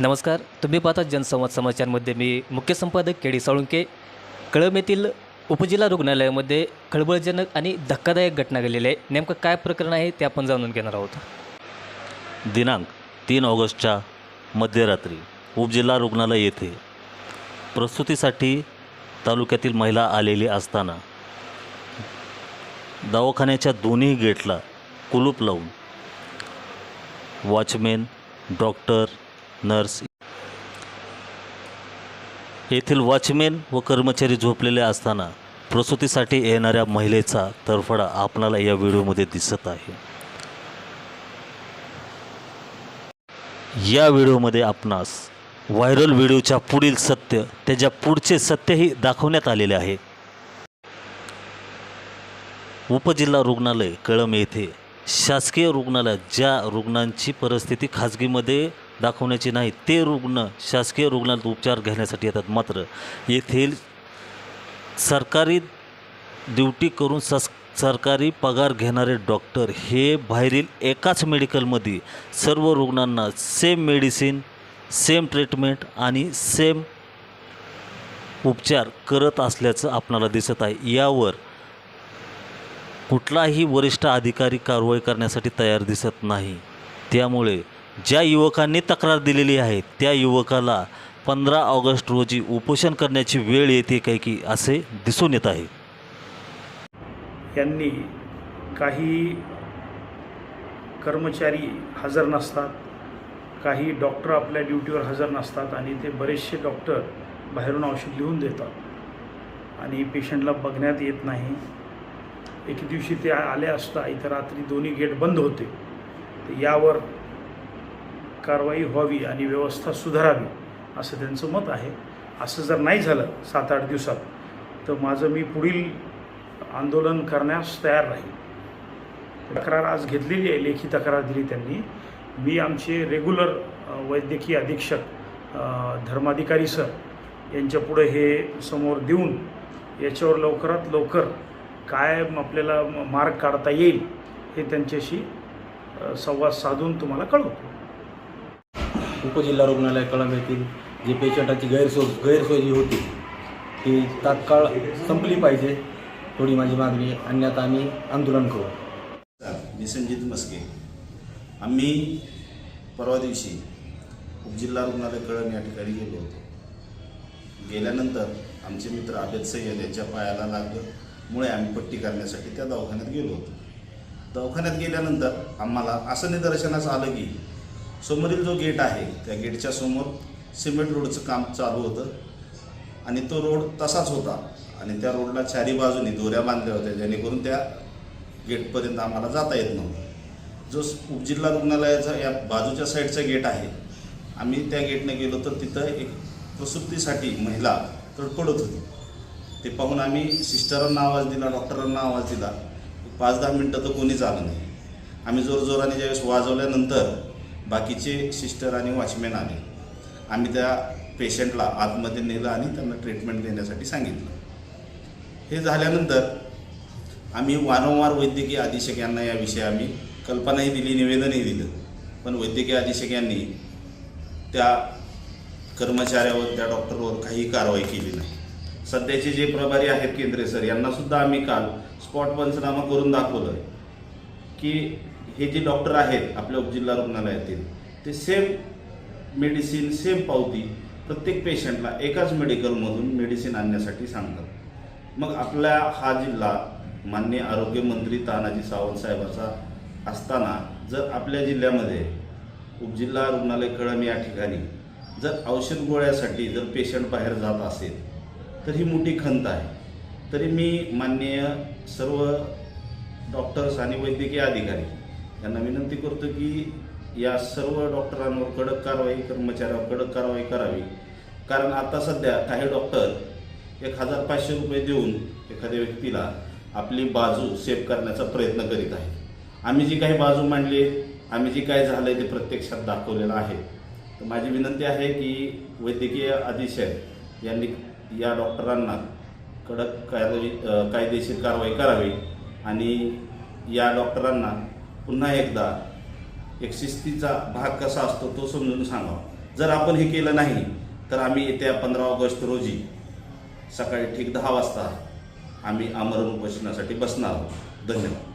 नमस्कार. तुम्ही पाहता जनसंवाद समाचारमध्ये मी मुख्य संपादक केडी साळुंके. कळम येथील उपजिल्हा रुग्णालयामध्ये खळबळजनक आणि धक्कादायक घटना घडलेली आहे. नेमकं काय प्रकरण आहे ते आपण जाणून घेणार आहोत. दिनांक तीन ऑगस्टच्या मध्यरात्री उपजिल्हा रुग्णालय येथे प्रसूतीसाठी तालुक्यातील महिला आलेली असताना दवाखान्याच्या दोन्ही गेटला कुलूप लावून वॉचमेन डॉक्टर नर्स. येथील वॉचमेन व कर्मचारी झोपलेले असताना प्रसूतीसाठी येणाऱ्या महिलेचा तरफडा आपणाला या व्हिडिओमध्ये दिसत आहे. या व्हिडिओमध्ये आपणास व्हायरल व्हिडिओच्या पुढील सत्य त्याच्या पुढचे सत्यही दाखवण्यात आलेले आहे. उपजिल्हा रुग्णालय कळम येथे. शासकीय रुग्णालयात ज्या रुग्णांची परिस्थिती खाजगीमध्ये दाखवण्याची नाही ते रुग्ण शासकीय रुग्णालयात उपचार घेण्यासाठी येतात. मात्र येथील सरकारी ड्युटी करून सस सरकारी पगार घेणारे डॉक्टर हे बाहेरील एकाच मेडिकलमध्ये सर्व रुग्णांना सेम मेडिसिन सेम ट्रीटमेंट आणि सेम उपचार करत असल्याचं आपणाला दिसत आहे. यावर कुठलाही वरिष्ठ अधिकारी कारवाई करण्यासाठी तयार दिसत नाही. त्यामुळे ज्या युवकांनी तक्रार दिलेली आहे त्या युवकाला पंधरा ऑगस्ट रोजी उपोषण करण्याची वेळ येते काय की असे दिसून येत आहे. यांनी काही कर्मचारी हजर नसतात काही डॉक्टर आपल्या ड्युटीवर हजर नसतात आणि ते बरेचसे डॉक्टर बाहेरून औषध लिहून देतात आणि पेशंटला बघण्यात येत नाही. एके दिवशी ते आले असता इथं रात्री दोन्ही गेट बंद होते. यावर कारवाई व्हावी आणि व्यवस्था सुधारावी असं त्यांचं मत आहे. असं जर नाही झालं सात आठ दिवसात तर माझं मी पुढील आंदोलन करण्यास तयार राहील. तक्रार आज घेतलेली आहे लेखी तक्रार दिली त्यांनी. मी आमचे रेग्युलर वैद्यकीय अधीक्षक धर्माधिकारी सर यांच्यापुढे हे समोर देऊन याच्यावर लवकरात लवकर काय आपल्याला म- मार्ग काढता येईल हे त्यांच्याशी संवाद साधून तुम्हाला कळवतो. उपजिल्हा रुग्णालय कळंब येथील जे पेशंटाची गैरसोय गैरसोय जी होती ती तात्काळ संपली पाहिजे थोडी माझी मागणी अन्यथा आम्ही आंदोलन करू. मी संजित मस्के. आम्ही परवा दिवशी उपजिल्हा रुग्णालय कळण या ठिकाणी गेलो होतो. गेल्यानंतर आमचे मित्र आबेद सय्यद यांच्या पायाला लागल्यामुळे आम्ही पट्टी करण्यासाठी त्या दवाखान्यात गेलो होतो. दवाखान्यात गेल्यानंतर आम्हाला असं निदर्शनास आलं की समोरील जो गेट आहे त्या गेटच्या समोर सिमेंट रोडचं काम चालू होतं. आणि तो रोड तसाच होता. आणि त्या रोडला चारी बाजूनी दोऱ्या बांधल्या होत्या जेणेकरून त्या गेटपर्यंत आम्हाला जाता येत नव्हतं. जो उपजिल्हा रुग्णालयाचा या बाजूच्या साईडचा गेट आहे आम्ही त्या गेटने गेलो तर तिथं एक प्रसूतीसाठी महिला तडफडत होती. ते पाहून आम्ही सिस्टरांना आवाज दिला डॉक्टरांना आवाज दिला पाच दहा मिनटं तर कोणीच आलं नाही. आम्ही जोरजोराने ज्यावेळेस वाजवल्यानंतर बाकीचे सिस्टर आणि वॉचमॅन आले. आम्ही त्या पेशंटला आतमध्ये नेलं आणि त्यांना ट्रीटमेंट देण्यासाठी सांगितलं. हे झाल्यानंतर आम्ही वारंवार वैद्यकीय अधीक्षक यांना याविषयी आम्ही कल्पनाही दिली निवेदनही दिलं. पण वैद्यकीय अधीक्षक यांनी त्या कर्मचाऱ्यावर त्या डॉक्टरवर काही कारवाई केली नाही. सध्याचे जे प्रभारी आहेत केंद्रे सर यांनासुद्धा आम्ही काल स्पॉट पंचनामा करून दाखवलं की हे जे डॉक्टर आहेत आपल्या उपजिल्हा रुग्णालयातील ते सेम मेडिसिन सेम पावती प्रत्येक पेशंटला एकाच मेडिकलमधून मेडिसिन आणण्यासाठी सांगतात. मग आपला हा जिल्हा मान्य आरोग्यमंत्री तानाजी सावंत साहेबाचा असताना जर आपल्या जिल्ह्यामध्ये उपजिल्हा रुग्णालय कळम या ठिकाणी जर औषध गोळ्यासाठी जर पेशंट बाहेर जात असेल तर ही मोठी खंत आहे. तरी मी माननीय सर्व डॉक्टर्स आणि वैद्यकीय अधिकारी यांना विनंती करतो की या सर्व डॉक्टरांवर कडक कारवाई कर्मचाऱ्यांवर कडक कारवाई करावी. कारण आता सध्या काही डॉक्टर एक हजार पाचशे रुपये देऊन एखाद्या व्यक्तीला आपली बाजू सेफ करण्याचा प्रयत्न करीत आहेत. आम्ही जी काही बाजू मांडली आहे, आम्ही जी काय झालं आहे ते प्रत्यक्षात दाखवलेलं आहे. तर माझी विनंती आहे की वैद्यकीय अधीक्षक यांनी या डॉक्टरांना कडक कायदे कायदेशीर कारवाई करावी आणि या डॉक्टरांना पुन्हा एकदा एक शिस्तीचा भाग कसा असतो तो समजून सांगावा. जर आपण हे केलं नाही तर आम्ही येत्या पंधरा ऑगस्ट रोजी सकाळी ठीक दहा वाजता आम्ही आमरण उपोषणासाठी बसणार आहोत. धन्यवाद.